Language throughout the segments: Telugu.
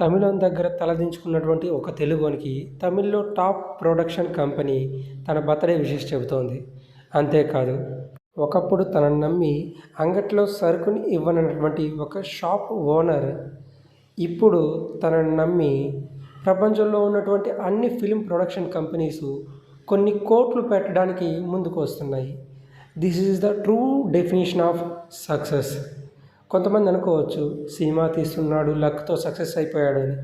తమిళం దగ్గర తలదించుకున్నటువంటి ఒక తెలుగునికి తమిళ్ళో టాప్ ప్రొడక్షన్ కంపెనీ తన బర్త్డే విషెస్ చెబుతోంది. అంతేకాదు ఒకప్పుడు తనను నమ్మి అంగట్లో సరుకుని ఇవ్వనటువంటి ఒక షాప్ ఓనర్ ఇప్పుడు తనను నమ్మి ప్రపంచంలో ఉన్నటువంటి అన్ని ఫిల్మ్ ప్రొడక్షన్ కంపెనీస్ కొన్ని కోట్లు పెట్టడానికి ముందుకు వస్తున్నాయి. This is the true definition of success. కొంతమంది అనుకోవచ్చు సినిమా తీస్తున్నాడు లక్తో సక్సెస్ అయిపోయాడు అని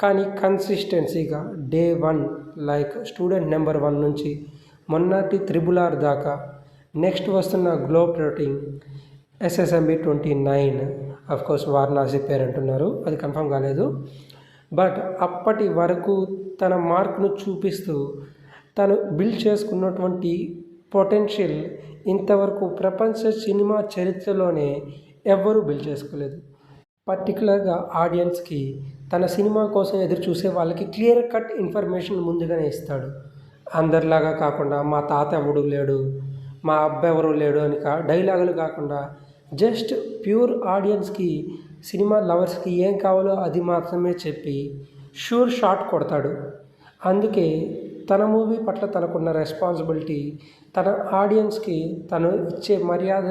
కానీ కన్సిస్టెన్సీగా day one like student number one నుంచి మొన్నటి త్రిబుల్ ఆర్ దాకా నెక్స్ట్ వస్తున్న globe rating SSMB twenty nine. Course Varanasi పేరు అంటున్నారు అది కన్ఫర్మ్ కాలేదు. బట్ అప్పటి వరకు తన మార్క్ను చూపిస్తూ తను బిల్డ్ చేసుకున్నటువంటి పొటెన్షియల్ ఇంతవరకు ప్రపంచ సినిమా చరిత్రలోనే ఎవ్వరూ బిల్డ్ చేసుకోలేదు. పర్టికులర్గా ఆడియన్స్కి తన సినిమా కోసం ఎదురు చూసే వాళ్ళకి క్లియర్ కట్ ఇన్ఫర్మేషన్ ముందుగానే ఇస్తాడు. అందరిలాగా కాకుండా మా తాత ఎవడు లేడు మా అబ్బాయి ఎవరు లేడు అని కా డైలాగులు కాకుండా జస్ట్ ప్యూర్ ఆడియన్స్కి సినిమా లవర్స్కి ఏం కావాలో అది మాత్రమే చెప్పి షూర్ షాట్ కొడతాడు. అందుకే తన మూవీ పట్ల తనకున్న రెస్పాన్సిబిలిటీ తన ఆడియన్స్కి తను ఇచ్చే మర్యాద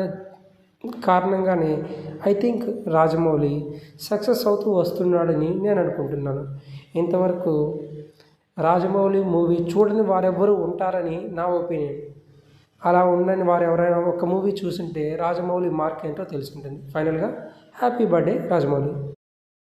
కారణంగానే ఐ థింక్ రాజమౌళి సక్సెస్ అవుతూ వస్తున్నాడని నేను అనుకుంటున్నాను. ఇంతవరకు రాజమౌళి మూవీ చూడని వారెవ్వరూ ఉంటారని నా ఒపీనియన్. అలా ఉండని వారు ఎవరైనా ఒక మూవీ చూసుంటే రాజమౌళి మార్క్ ఏంటో తెలుసుకుంటుంది. ఫైనల్గా హ్యాపీ బర్త్డే రాజమౌళి.